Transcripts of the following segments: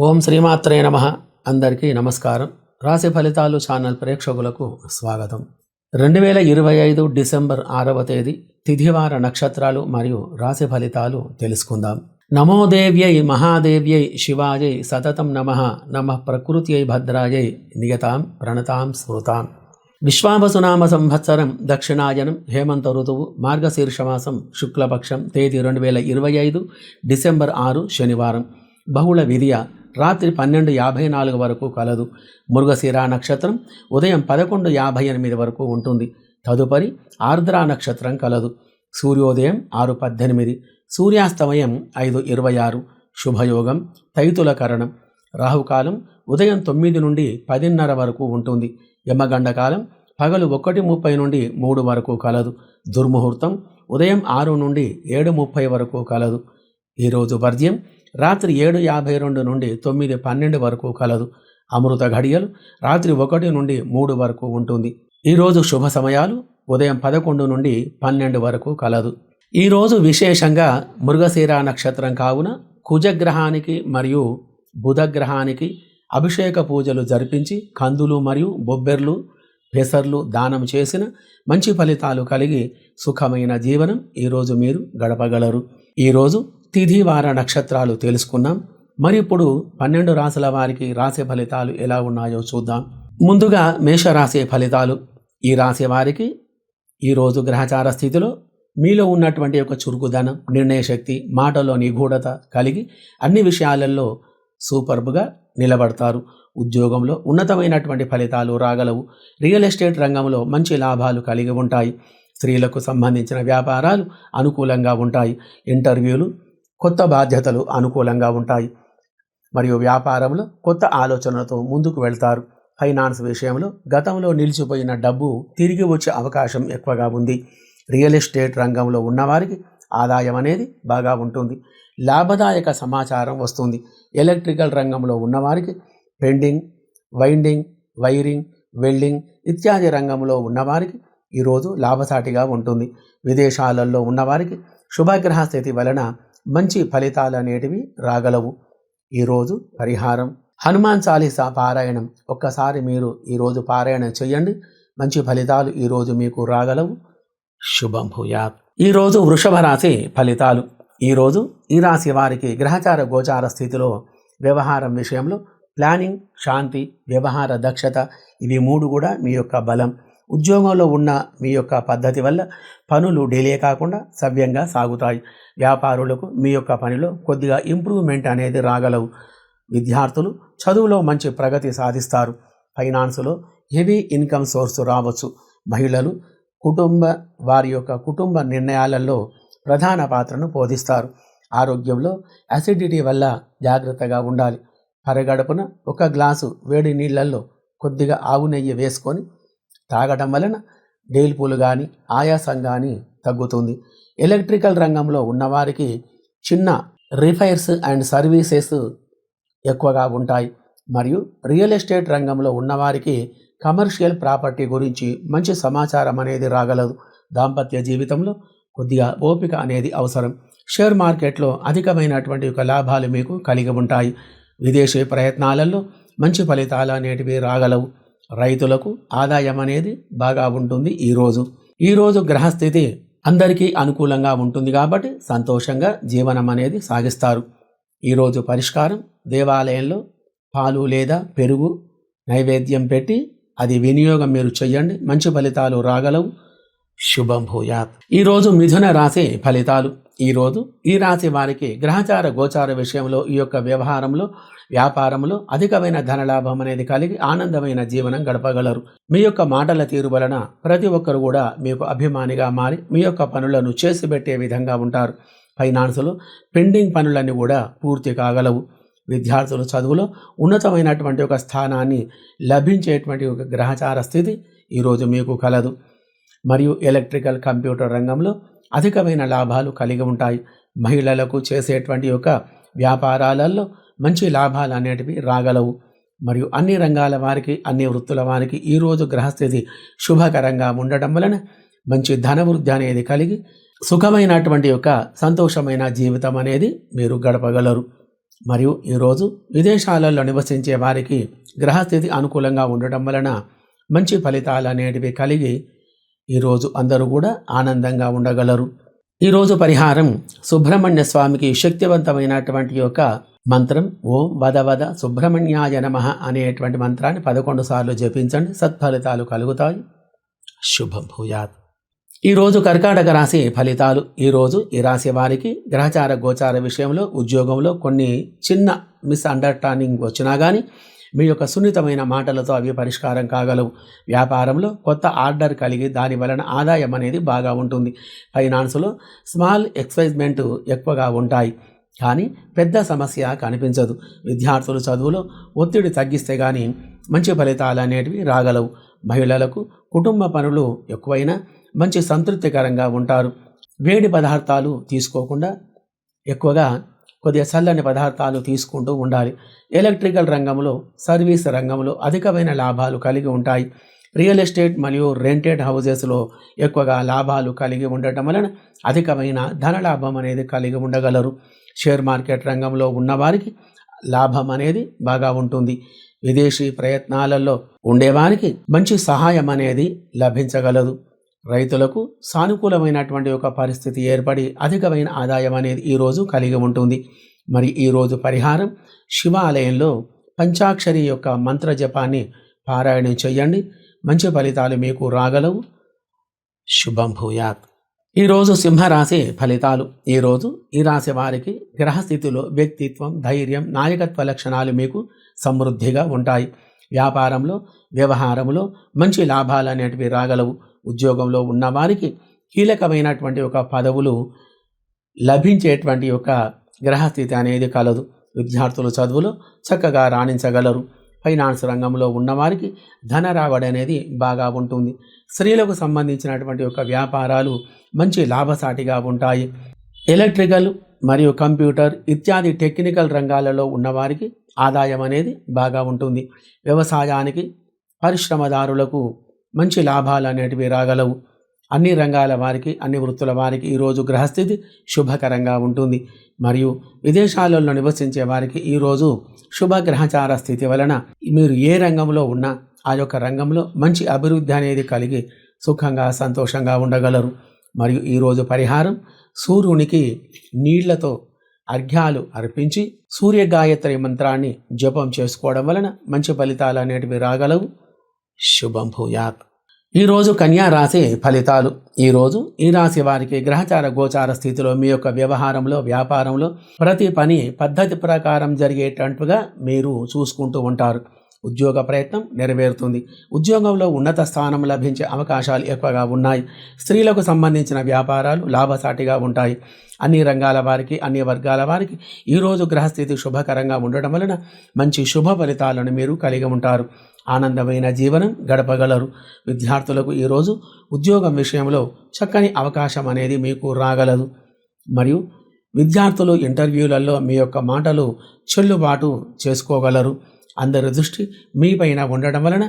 ఓం శ్రీమాత్రే నమ. అందరికీ నమస్కారం. రాశి ఫలితాలు ఛానల్ ప్రేక్షకులకు స్వాగతం. రెండు వేల ఇరవై ఐదు డిసెంబర్ ఆరవ తేదీ తిథివార నక్షత్రాలు మరియు రాశి ఫలితాలు తెలుసుకుందాం. నమోదేవ్యై మహాదేవ్యై శివాయై సతతం నమ. నమ ప్రకృత్యై భద్రాయై నియతాం ప్రణతాం స్మృతాం. విశ్వావసునామ సంవత్సరం దక్షిణాయనం హేమంత ఋతువు మార్గశీర్షమాసం శుక్లపక్షం తేదీ రెండు వేల ఇరవై ఐదు డిసెంబర్ ఆరు శనివారం. బహుళ విధియ రాత్రి పన్నెండు యాభై నాలుగు వరకు కలదు. మృగశిర నక్షత్రం ఉదయం పదకొండు యాభై ఎనిమిది వరకు ఉంటుంది. తదుపరి ఆర్ద్రా నక్షత్రం కలదు. సూర్యోదయం ఆరు పద్దెనిమిది సూర్యాస్తమయం ఐదు ఇరవై ఆరు శుభయోగం తైతుల కరణం. రాహుకాలం ఉదయం తొమ్మిది నుండి పదిన్నర వరకు ఉంటుంది. యమగండ కాలం పగలు ఒకటి ముప్పై నుండి మూడు వరకు కలదు. దుర్ముహూర్తం ఉదయం ఆరు నుండి ఏడు ముప్పై వరకు కలదు. ఈరోజు వర్జ్యం రాత్రి ఏడు యాభై రెండు నుండి తొమ్మిది పన్నెండు వరకు కలదు. అమృత ఘడియలు రాత్రి ఒకటి నుండి మూడు వరకు ఉంటుంది. ఈరోజు శుభ సమయాలు ఉదయం పదకొండు నుండి పన్నెండు వరకు కలదు. ఈరోజు విశేషంగా మృగశీర నక్షత్రం కావున కుజగ్రహానికి మరియు బుధగ్రహానికి అభిషేక పూజలు జరిపించి కందులు మరియు బొబ్బెర్లు పెసర్లు దానం చేసిన మంచి ఫలితాలు కలిగి సుఖమైన జీవనం ఈరోజు మీరు గడపగలరు. ఈరోజు తిథి వార నక్షత్రాలు తెలుసుకున్నాం. మరి ఇప్పుడు పన్నెండు రాశుల వారికి రాసే ఫలితాలు ఎలా ఉన్నాయో చూద్దాం. ముందుగా మేషరాశి ఫలితాలు. ఈ రాశి వారికి ఈరోజు గ్రహచార స్థితిలో మీలో ఉన్నటువంటి ఒక చురుకుదనం నిర్ణయ శక్తి మాటలో నిగూఢత కలిగి అన్ని విషయాలలో సూపర్బ్గా నిలబడతారు. ఉద్యోగంలో ఉన్నతమైనటువంటి ఫలితాలు రాగలవు. రియల్ ఎస్టేట్ రంగంలో మంచి లాభాలు కలిగి ఉంటాయి. స్త్రీలకు సంబంధించిన వ్యాపారాలు అనుకూలంగా ఉంటాయి. ఇంటర్వ్యూలు కొత్త బాధ్యతలు అనుకూలంగా ఉంటాయి. మరియు వ్యాపారంలో కొత్త ఆలోచనలతో ముందుకు వెళ్తారు. ఫైనాన్స్ విషయంలో గతంలో నిలిచిపోయిన డబ్బు తిరిగి వచ్చే అవకాశం ఎక్కువగా ఉంది. రియల్ ఎస్టేట్ రంగంలో ఉన్నవారికి ఆదాయం అనేది బాగా ఉంటుంది. లాభదాయక సమాచారం వస్తుంది. ఎలక్ట్రికల్ రంగంలో ఉన్నవారికి పెండింగ్ వైండింగ్ వైరింగ్ వెల్డింగ్ ఇత్యాది రంగంలో ఉన్నవారికి ఈరోజు లాభసాటిగా ఉంటుంది. విదేశాలలో ఉన్నవారికి శుభగ్రహ స్థితి వలన మంచి ఫలితాలు అనేటివి రాగలవు. ఈరోజు పరిహారం. హనుమాన్ చాలీసా పారాయణం. ఒక్కసారి మీరు ఈరోజు పారాయణం చేయండి. మంచి ఫలితాలు ఈరోజు మీకు రాగలవు. శుభం భూయాత్. ఈరోజు వృషభ రాశి ఫలితాలు. ఈరోజు ఈ రాశి వారికి గ్రహచార గోచార స్థితిలో వ్యవహారం విషయంలో ప్లానింగ్ శాంతి వ్యవహార దక్షత ఇవి మూడు కూడా మీ యొక్క బలం. ఉద్యోగంలో ఉన్న మీ యొక్క పద్ధతి వల్ల పనులు డిలే కాకుండా సవ్యంగా సాగుతాయి. వ్యాపారులకు మీ యొక్క పనిలో కొద్దిగా ఇంప్రూవ్మెంట్ అనేది రాగలవు. విద్యార్థులు చదువులో మంచి ప్రగతి సాధిస్తారు. ఫైనాన్స్లో హెవీ ఇన్కమ్ సోర్స్ రావచ్చు. మహిళలు కుటుంబ వారి యొక్క కుటుంబ నిర్ణయాలలో ప్రధాన పాత్రను పోషిస్తారు ఆరోగ్యంలో అసిడిటీ వల్ల జాగ్రత్తగా ఉండాలి. పరగడపున ఒక గ్లాసు వేడి నీళ్ళల్లో కొద్దిగా ఆవు నెయ్యి వేసుకొని తాగటం వలన డేల్పులు కానీ ఆయాసం కానీ తగ్గుతుంది. ఎలక్ట్రికల్ రంగంలో ఉన్నవారికి చిన్న రిఫైర్స్ అండ్ సర్వీసెస్ ఎక్కువగా ఉంటాయి. మరియు రియల్ ఎస్టేట్ రంగంలో ఉన్నవారికి కమర్షియల్ ప్రాపర్టీ గురించి మంచి సమాచారం అనేది రాగలదు. దాంపత్య జీవితంలో కొద్దిగా ఓపిక అనేది అవసరం. షేర్ మార్కెట్లో అధికమైనటువంటి ఒక లాభాలు మీకు కలిగి ఉంటాయి. విదేశీ ప్రయత్నాలలో మంచి ఫలితాలు అనేటివి రాగలవు. రైతులకు ఆదాయం అనేది బాగా ఉంటుంది ఈరోజు ఈరోజు గ్రహస్థితి అందరికీ అనుకూలంగా ఉంటుంది కాబట్టి సంతోషంగా జీవనం అనేది సాగిస్తారు ఈరోజు పరిష్కారం దేవాలయంలో పాలు లేదా పెరుగు నైవేద్యం పెట్టి అది వినియోగం మీరు చేయండి మంచి ఫలితాలు రాగలవు. శుభం భూయాత్. ఈరోజు మిథున రాశి ఫలితాలు. ఈరోజు ఈ రాశి వారికి గ్రహచార గోచార విషయంలో ఈ యొక్క వ్యవహారంలో వ్యాపారంలో అధికమైన ధనలాభం అనేది కలిగి ఆనందమైన జీవనం గడపగలరు. మీ యొక్క మాటల తీరు వలన ప్రతి ఒక్కరు కూడా మీకు అభిమానిగా మారి మీ యొక్క పనులను చేసి పెట్టే విధంగా ఉంటారు. ఫైనాన్స్లో పెండింగ్ పనులన్నీ కూడా పూర్తి కాగలవు. విద్యార్థుల చదువులో ఉన్నతమైనటువంటి ఒక స్థానాన్ని లభించేటువంటి ఒక గ్రహచార స్థితి ఈరోజు మీకు కలదు. మరియు ఎలక్ట్రికల్ కంప్యూటర్ రంగంలో అధికమైన లాభాలు కలిగి ఉంటాయి. మహిళలకు చేసేటువంటి ఒక వ్యాపారాలలో మంచి లాభాలు అనేటివి రాగలవు. మరియు అన్ని రంగాల వారికి అన్ని వృత్తుల వారికి ఈరోజు గ్రహస్థితి శుభకరంగా ఉండటం వలన మంచి ధనవృద్ధి అనేది కలిగి సుఖమైనటువంటి యొక్క సంతోషమైన జీవితం అనేది మీరు గడపగలరు. మరియు ఈరోజు విదేశాలలో నివసించే వారికి గ్రహస్థితి అనుకూలంగా ఉండటం వలన మంచి ఫలితాలు అనేటివి కలిగి ఈరోజు అందరూ కూడా ఆనందంగా ఉండగలరు. ఈరోజు పరిహారం సుబ్రహ్మణ్య స్వామికి శక్తివంతమైనటువంటి యొక్క మంత్రం ఓం వద వద సుబ్రహ్మణ్యాయ నమ అనేటువంటి మంత్రాన్ని పదకొండు సార్లు జపించండి. సత్ఫలితాలు కలుగుతాయి. శుభభూయాత్ ఈరోజు కర్కాటక రాశి ఫలితాలు. ఈరోజు ఈ రాశి వారికి గ్రహచార గోచార విషయంలో ఉద్యోగంలో కొన్ని చిన్న మిస్అండర్స్టాండింగ్ వచ్చినా కానీ మీ యొక్క సున్నితమైన మాటలతో అవి పరిష్కారం కాగలవు. వ్యాపారంలో కొత్త ఆర్డర్ కలిగి దాని వలన ఆదాయం అనేది బాగా ఉంటుంది. ఫైనాన్స్లో స్మాల్ ఎక్సైజ్మెంట్ ఎక్కువగా ఉంటాయి. కానీ పెద్ద సమస్య కనిపించదు. విద్యార్థులు చదువులో ఒత్తిడి తగ్గిస్తే కానీ మంచి ఫలితాలు అనేటివి రాగలవు. మహిళలకు కుటుంబ పనులు ఎక్కువైనా మంచి సంతృప్తికరంగా ఉంటారు. వేడి పదార్థాలు తీసుకోకుండా ఎక్కువగా కొద్దిగా చల్లని పదార్థాలు తీసుకుంటూ ఉండాలి. ఎలక్ట్రికల్ రంగంలో సర్వీస్ రంగంలో అధికమైన లాభాలు కలిగి ఉంటాయి. రియల్ ఎస్టేట్ మరియు రెంటెడ్ హౌజెస్లో ఎక్కువగా లాభాలు కలిగి ఉండటం వలన అధికమైన ధనలాభం అనేది కలిగి ఉండగలరు. షేర్ మార్కెట్ రంగంలో ఉన్నవారికి లాభం అనేది బాగా ఉంటుంది. విదేశీ ప్రయత్నాలలో ఉండేవారికి మంచి సహాయం అనేది లభించగలదు. రైతులకు సానుకూలమైనటువంటి ఒక పరిస్థితి ఏర్పడి అధికమైన ఆదాయం అనేది ఈరోజు కలిగి ఉంటుంది. మరి ఈరోజు పరిహారం శివాలయంలో పంచాక్షరి యొక్క మంత్ర జపాన్ని పారాయణం చేయండి. మంచి ఫలితాలు మీకు రాగలవు. శుభం భూయాత్. ఈరోజు సింహరాశి ఫలితాలు. ఈరోజు ఈ రాశి వారికి గ్రహస్థితిలో వ్యక్తిత్వం ధైర్యం నాయకత్వ లక్షణాలు మీకు సమృద్ధిగా ఉంటాయి. వ్యాపారంలో వ్యవహారంలో మంచి లాభాలు అనేటివి రాగలవు. ఉద్యోగంలో ఉన్నవారికి కీలకమైనటువంటి ఒక పదవులు లభించేటువంటి ఒక గ్రహస్థితి అనేది కలదు. విద్యార్థులు చదువులో చక్కగా రాణించగలరు. ఫైనాన్స్ రంగంలో ఉన్నవారికి ధన రాబడి అనేది బాగా ఉంటుంది. స్త్రీలకు సంబంధించినటువంటి ఒక వ్యాపారాలు మంచి లాభసాటిగా ఉంటాయి. ఎలక్ట్రికల్ మరియు కంప్యూటర్ ఇత్యాది టెక్నికల్ రంగాలలో ఉన్నవారికి ఆదాయం అనేది బాగా ఉంటుంది. వ్యవసాయానికి పరిశ్రమదారులకు మంచి లాభాలు అనేటివి రాగలవు. అన్ని రంగాల వారికి అన్ని వృత్తుల వారికి ఈరోజు గ్రహస్థితి శుభకరంగా ఉంటుంది. మరియు విదేశాలలో నివసించే వారికి ఈరోజు శుభ గ్రహచార స్థితి వలన మీరు ఏ రంగంలో ఉన్నా ఆ యొక్క రంగంలో మంచి అభివృద్ధి అనేది కలిగి సుఖంగా సంతోషంగా ఉండగలరు. మరియు ఈరోజు పరిహారం సూర్యునికి నీళ్ళతో అర్ఘ్యాలు అర్పించి సూర్యగాయత్రి మంత్రాన్ని జపం చేసుకోవడం వలన మంచి ఫలితాలు అనేటివి రాగలవు. శుభం భూయాత్. ఈరోజు కన్యా రాశి ఫలితాలు. ఈరోజు ఈ రాశి వారికి గ్రహచార గోచార స్థితిలో మీ యొక్క వ్యవహారంలో వ్యాపారంలో ప్రతి పని పద్ధతి ప్రకారం జరిగేటట్టుగా మీరు చూసుకుంటూ ఉంటారు. ఉద్యోగ ప్రయత్నం నెరవేరుతుంది. ఉద్యోగంలో ఉన్నత స్థానం లభించే అవకాశాలు ఎక్కువగా ఉన్నాయి. స్త్రీలకు సంబంధించిన వ్యాపారాలు లాభసాటిగా ఉంటాయి. అన్ని రంగాల వారికి అన్ని వర్గాల వారికి ఈరోజు గ్రహస్థితి శుభకరంగా ఉండడం వలన మంచి శుభ ఫలితాలను మీరు కలిగి ఉంటారు. ఆనందమైన జీవనం గడపగలరు. విద్యార్థులకు ఈరోజు ఉద్యోగం విషయంలో చక్కని అవకాశం అనేది మీకు రాగలదు. మరియు విద్యార్థులు ఇంటర్వ్యూలలో మీ యొక్క మాటలు చెల్లుబాటు చేసుకోగలరు. అందరి దృష్టి మీపైన ఉండడం వలన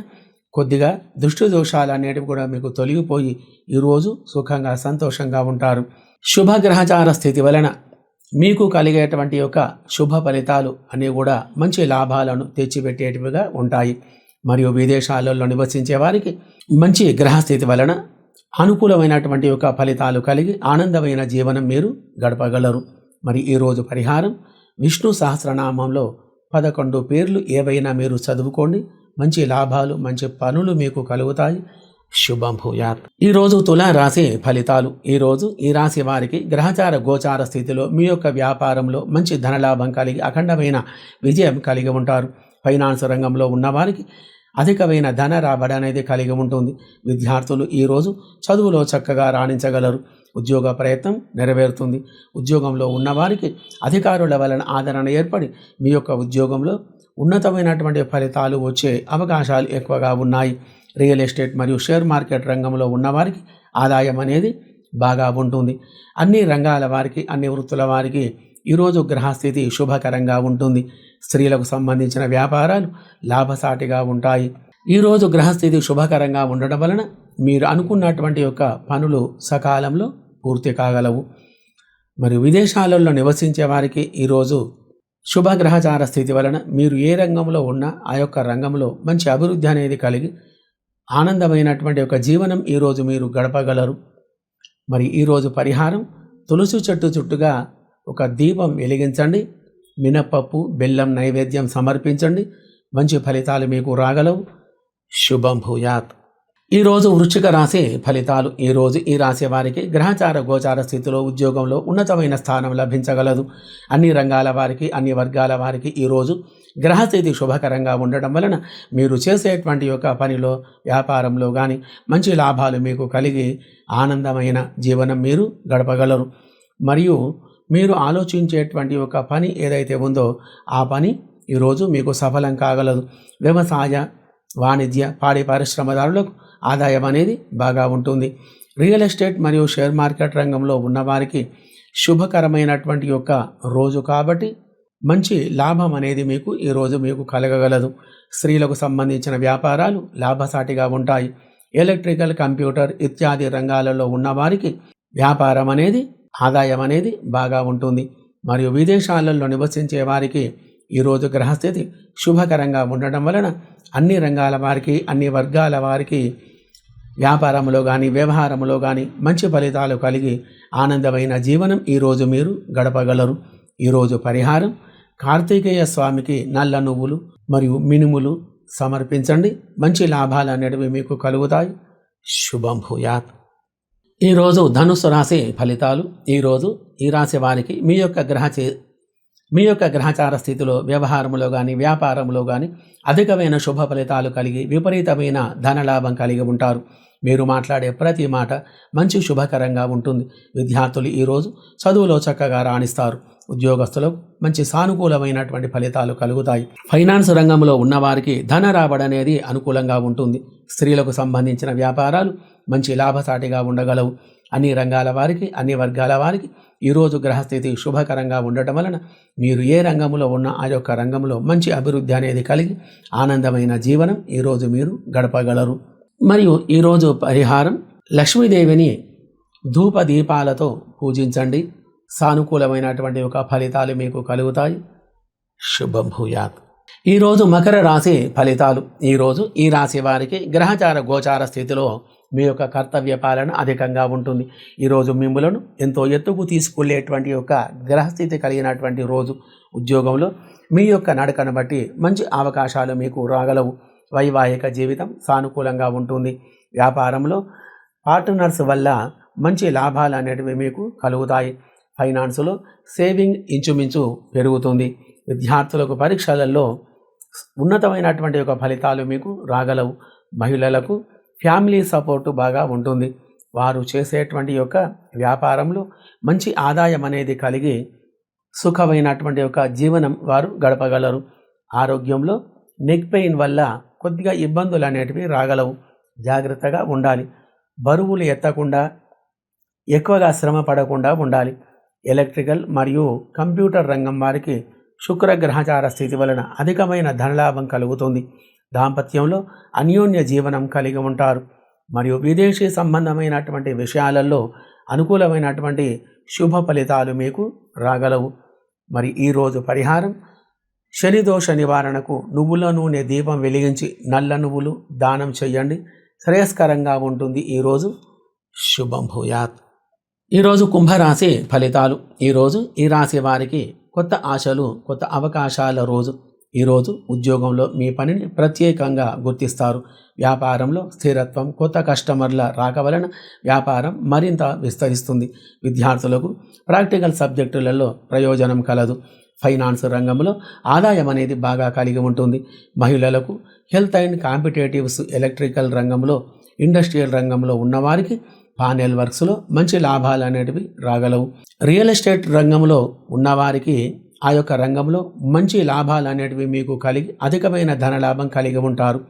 కొద్దిగా దృష్టి దోషాలు అనేటివి కూడా మీకు తొలగిపోయి ఈరోజు సుఖంగా సంతోషంగా ఉంటారు. శుభ గ్రహచార స్థితి వలన మీకు కలిగేటువంటి యొక్క శుభ ఫలితాలు అన్నీ కూడా మంచి లాభాలను తెచ్చిపెట్టేటివిగా ఉంటాయి. మరియు విదేశాలలో నివసించే వారికి మంచి గ్రహస్థితి వలన అనుకూలమైనటువంటి యొక్క ఫలితాలు కలిగి ఆనందమైన జీవనం మీరు గడపగలరు. మరి ఈరోజు పరిహారం విష్ణు సహస్రనామంలో పదకొండు పేర్లు ఏవైనా మీరు చదువుకోండి. మంచి లాభాలు మంచి పనులు మీకు కలుగుతాయి. శుభం భూయాత్. ఈరోజు తులా రాశి ఫలితాలు. ఈరోజు ఈ రాశి వారికి గ్రహచార గోచార స్థితిలో మీ యొక్క వ్యాపారంలో మంచి ధనలాభం కలిగి అఖండమైన విజయం కలిగి ఉంటారు. ఫైనాన్స్ రంగంలో ఉన్నవారికి అధికమైన ధన రాబడి అనేది కలిగి ఉంటుంది. విద్యార్థులు ఈరోజు చదువులో చక్కగా రాణించగలరు. ఉద్యోగ ప్రయత్నం నెరవేరుతుంది. ఉద్యోగంలో ఉన్నవారికి అధికారుల వలన ఆదరణ ఏర్పడి మీ యొక్క ఉద్యోగంలో ఉన్నతమైనటువంటి ఫలితాలు వచ్చే అవకాశాలు ఎక్కువగా ఉన్నాయి. రియల్ ఎస్టేట్ మరియు షేర్ మార్కెట్ రంగంలో ఉన్నవారికి ఆదాయం అనేది బాగా ఉంటుంది. అన్ని రంగాల వారికి అన్ని వృత్తుల వారికి ఈరోజు గ్రహస్థితి శుభకరంగా ఉంటుంది. స్త్రీలకు సంబంధించిన వ్యాపారాలు లాభసాటిగా ఉంటాయి. ఈరోజు గ్రహస్థితి శుభకరంగా ఉండడం వలన మీరు అనుకున్నటువంటి యొక్క పనులు సకాలంలో పూర్తి కాగలవు. మరి విదేశాలలో నివసించే వారికి ఈరోజు శుభగ్రహచార స్థితి వలన మీరు ఏ రంగంలో ఉన్నా ఆ యొక్క రంగంలో మంచి అభివృద్ధి అనేది కలిగి ఆనందమైనటువంటి ఒక జీవనం ఈరోజు మీరు గడపగలరు. మరి ఈరోజు పరిహారం తులసి చెట్టు చుట్టుగా ఒక దీపం వెలిగించండి. మినపప్పు బెల్లం నైవేద్యం సమర్పించండి. మంచి ఫలితాలు మీకు రాగలవు. శుభం భూయాత్. ఈరోజు వృశ్చిక రాశి ఫలితాలు. ఈరోజు ఈ రాశి వారికి గ్రహచార గోచార స్థితిలో ఉద్యోగంలో ఉన్నతమైన స్థానం లభించగలదు. అన్ని రంగాల వారికి అన్ని వర్గాల వారికి ఈరోజు గ్రహస్థితి శుభకరంగా ఉండడం వలన మీరు చేసేటువంటి యొక్క పనిలో వ్యాపారంలో కానీ మంచి లాభాలు మీకు కలిగి ఆనందమైన జీవనం మీరు గడపగలరు. మరియు మీరు ఆలోచించేటువంటి ఒక పని ఏదైతే ఉందో ఆ పని ఈరోజు మీకు సఫలం కాగలదు. వ్యవసాయ వాణిజ్య పాడి పరిశ్రమదారులకు ఆదాయం అనేది బాగా ఉంటుంది. రియల్ ఎస్టేట్ మరియు షేర్ మార్కెట్ రంగంలో ఉన్నవారికి శుభకరమైనటువంటి యొక్క రోజు కాబట్టి మంచి లాభం అనేది మీకు ఈరోజు మీకు కలగగలదు. స్త్రీలకు సంబంధించిన వ్యాపారాలు లాభసాటిగా ఉంటాయి. ఎలక్ట్రికల్ కంప్యూటర్ ఇత్యాది రంగాలలో ఉన్నవారికి వ్యాపారం అనేది ఆదాయం అనేది బాగా ఉంటుంది. మరియు విదేశాలలో నివసించే వారికి ఈరోజు గ్రహస్థితి శుభకరంగా ఉండటం వలన అన్ని రంగాల వారికి అన్ని వర్గాల వారికి వ్యాపారంలో కానీ వ్యవహారంలో కానీ మంచి ఫలితాలు కలిగి ఆనందమైన జీవనం ఈరోజు మీరు గడపగలరు. ఈరోజు పరిహారం కార్తికేయ స్వామికి నల్ల నువ్వులు మరియు మినుములు సమర్పించండి. మంచి లాభాలు అనేటివి మీకు కలుగుతాయి. శుభం భూయాత్. ఈరోజు ధనుసు రాశి ఫలితాలు. ఈరోజు ఈ రాశి వారికి మీ యొక్క గ్రహ చే- మీ యొక్క గ్రహచార స్థితిలో వ్యవహారంలో కానీ వ్యాపారంలో కానీ అధికమైన శుభ ఫలితాలు కలిగి విపరీతమైన ధనలాభం కలిగి ఉంటారు. మీరు మాట్లాడే ప్రతి మాట మంచి శుభకరంగా ఉంటుంది. విద్యార్థులు ఈరోజు చదువులో చక్కగా రాణిస్తారు. ఉద్యోగస్తులకు మంచి సానుకూలమైనటువంటి ఫలితాలు కలుగుతాయి. ఫైనాన్స్ రంగంలో ఉన్నవారికి ధన రాబడి అనేది అనుకూలంగా ఉంటుంది. స్త్రీలకు సంబంధించిన వ్యాపారాలు మంచి లాభసాటిగా ఉండగలవు. అన్ని రంగాల వారికి అన్ని వర్గాల వారికి ఈరోజు గ్రహస్థితి శుభకరంగా ఉండటం వలన మీరు ఏ రంగంలో ఉన్న ఆ యొక్క రంగంలో మంచి అభివృద్ధి అనేది కలిగి ఆనందమైన జీవనం ఈరోజు మీరు గడపగలరు. మరియు ఈరోజు పరిహారం లక్ష్మీదేవిని ధూప దీపాలతో పూజించండి. సానుకూలమైనటువంటి ఒక ఫలితాలు మీకు కలుగుతాయి. శుభం భూయాత్ ఈరోజు మకర రాశి ఫలితాలు. ఈరోజు ఈ రాశి వారికి గ్రహచార గోచార స్థితిలో మీ యొక్క కర్తవ్య పాలన అధికంగా ఉంటుంది. ఈరోజు మిమ్ములను ఎంతో ఎత్తుకు తీసుకెళ్ళేటువంటి యొక్క గ్రహస్థితి కలిగినటువంటి రోజు ఉద్యోగంలో. మీ యొక్క నడకను బట్టి మంచి అవకాశాలు మీకు రాగలవు. వైవాహిక జీవితం సానుకూలంగా ఉంటుంది. వ్యాపారంలో పార్ట్నర్స్ వల్ల మంచి లాభాలు అనేటివి మీకు కలుగుతాయి. ఫైనాన్స్లో సేవింగ్ ఇంచుమించు పెరుగుతుంది. విద్యార్థులకు పరీక్షలలో ఉన్నతమైనటువంటి ఒక ఫలితాలు మీకు రాగలవు. మహిళలకు ఫ్యామిలీ సపోర్టు బాగా ఉంటుంది. వారు చేసేటువంటి యొక్క వ్యాపారంలో మంచి ఆదాయం అనేది కలిగి సుఖమైనటువంటి యొక్క జీవనం వారు గడపగలరు. ఆరోగ్యంలో నెక్ పెయిన్ వల్ల కొద్దిగా ఇబ్బందులు అనేటివి రాగలవు. జాగ్రత్తగా ఉండాలి. బరువులు ఎత్తకుండా ఎక్కువగా శ్రమ పడకుండా ఉండాలి. ఎలక్ట్రికల్ మరియు కంప్యూటర్ రంగం వారికి శుక్రగ్రహచార స్థితి వలన అధికమైన ధనలాభం కలుగుతుంది. దాంపత్యంలో అన్యోన్య జీవనం కలిగి ఉంటారు. మరియు విదేశీ సంబంధమైనటువంటి విషయాలలో అనుకూలమైనటువంటి శుభ ఫలితాలు మీకు రాగలవు. మరి ఈరోజు పరిహారం శనిదోష నివారణకు నువ్వుల నూనె దీపం వెలిగించి నల్ల నువ్వులు దానం చేయండి. శ్రేయస్కరంగా ఉంటుంది. ఈరోజు శుభం భూయాత్. ఈరోజు కుంభరాశి ఫలితాలు. ఈరోజు ఈ రాశి వారికి కొత్త ఆశలు కొత్త అవకాశాల రోజు. ఈరోజు ఉద్యోగంలో మీ పనిని ప్రత్యేకంగా గుర్తిస్తారు. వ్యాపారంలో స్థిరత్వం కొత్త కస్టమర్ల రాక వలన వ్యాపారం మరింత విస్తరిస్తుంది. విద్యార్థులకు ప్రాక్టికల్ సబ్జెక్టులలో ప్రయోజనం కలదు. ఫైనాన్స్ రంగంలో ఆదాయం అనేది బాగా కలిగి ఉంటుంది. మహిళలకు హెల్త్ అండ్ కాంపిటేటివ్స్ ఎలక్ట్రికల్ రంగంలో ఇండస్ట్రియల్ రంగంలో ఉన్నవారికి పానెల్ వర్క్స్లో మంచి లాభాలు అనేటివి రాగలవు. రియల్ ఎస్టేట్ రంగంలో ఉన్నవారికి ఆ యొక్క రంగంలో మంచి లాభాలు అనేటివి మీకు కలిగి అధికమైన ధనలాభం కలిగి ఉంటారు.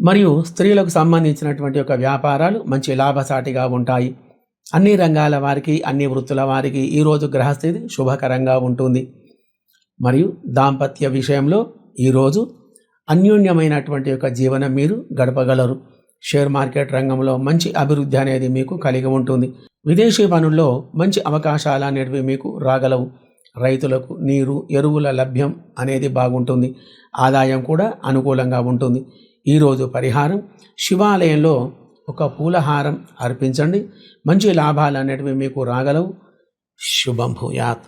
మరియు స్త్రీలకు సంబంధించినటువంటి యొక్క వ్యాపారాలు మంచి లాభసాటిగా ఉంటాయి. అన్ని రంగాల వారికి అన్ని వృత్తుల వారికి ఈరోజు గ్రహస్థితి శుభకరంగా ఉంటుంది. మరియు దాంపత్య విషయంలో ఈరోజు అన్యోన్యమైనటువంటి యొక్క జీవనం మీరు గడపగలరు. షేర్ మార్కెట్ రంగంలో మంచి అభివృద్ధి అనేది మీకు కలిగి ఉంటుంది. విదేశీ పనుల్లో మంచి అవకాశాలు అనేటివి మీకు రాగలవు. రైతులకు నీరు ఎరువుల లభ్యం అనేది బాగుంటుంది. ఆదాయం కూడా అనుకూలంగా ఉంటుంది. ఈరోజు పరిహారం శివాలయంలో ఒక పూలహారం అర్పించండి. మంచి లాభాలు అనేటివి మీకు రాగలవు. శుభం భూయాత్.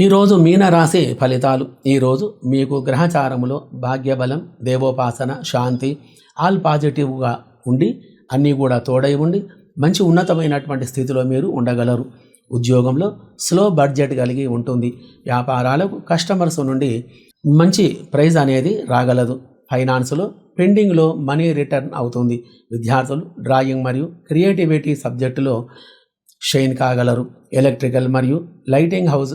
ఈరోజు మీనరాశి ఫలితాలు. ఈరోజు మీకు గ్రహచారములో భాగ్యబలం దేవోపాసన శాంతి ఆల్ పాజిటివ్గా ఉండి అన్నీ కూడా తోడై ఉండి మంచి ఉన్నతమైనటువంటి స్థితిలో మీరు ఉండగలరు. ఉద్యోగంలో స్లో బడ్జెట్ కలిగి ఉంటుంది. వ్యాపారాలకు కస్టమర్స్ నుండి మంచి ప్రైజ్ అనేది రాగలదు. ఫైనాన్స్లో పెండింగ్లో మనీ రిటర్న్ అవుతుంది. విద్యార్థులు డ్రాయింగ్ మరియు క్రియేటివిటీ సబ్జెక్టులో షైన్ కాగలరు. ఎలక్ట్రికల్ మరియు లైటింగ్ హౌస్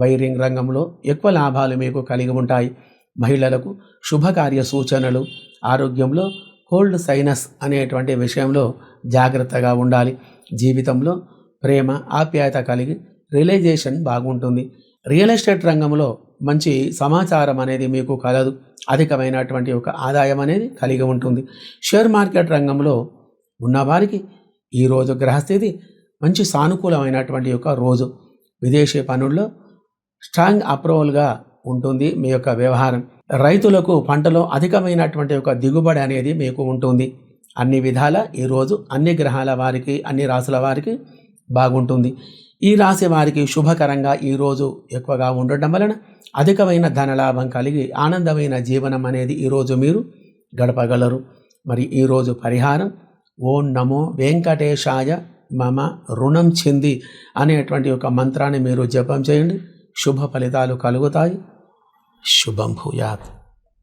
వైరింగ్ రంగంలో ఎక్కువ లాభాలు మీకు కలిగి ఉంటాయి. మహిళలకు శుభకార్య సూచనలు ఆరోగ్యంలో కోల్డ్ సైనస్ అనేటువంటి విషయంలో జాగ్రత్తగా ఉండాలి. జీవితంలో ప్రేమ ఆప్యాయత కలిగి రియలైజేషన్ బాగుంటుంది. రియల్ ఎస్టేట్ రంగంలో మంచి సమాచారం అనేది మీకు కలదు. అధికమైనటువంటి ఒక ఆదాయం అనేది కలిగి ఉంటుంది. షేర్ మార్కెట్ రంగంలో ఉన్నవారికి ఈరోజు గ్రహస్థితి మంచి సానుకూలమైనటువంటి ఒక రోజు. విదేశీ పనుల్లో స్ట్రాంగ్ అప్రూవల్గా ఉంటుంది. మీ యొక్క వ్యవహారం రైతులకు పంటలో అధికమైనటువంటి ఒక దిగుబడి అనేది మీకు ఉంటుంది. అన్ని విధాల ఈరోజు అన్ని గ్రహాల వారికి అన్ని రాసుల వారికి బాగుంటుంది. ఈ రాశి వారికి శుభకరంగా ఈరోజు ఎక్కువగా ఉండటం వలన అధికమైన ధనలాభం కలిగి ఆనందమైన జీవనం అనేది ఈరోజు మీరు గడపగలరు. మరి ఈరోజు పరిహారం ఓం నమో వెంకటేశాయ మమ రుణం చింది అనేటువంటి ఒక మంత్రాన్ని మీరు జపం చేయండి. శుభ ఫలితాలు కలుగుతాయి. శుభం భూయాత్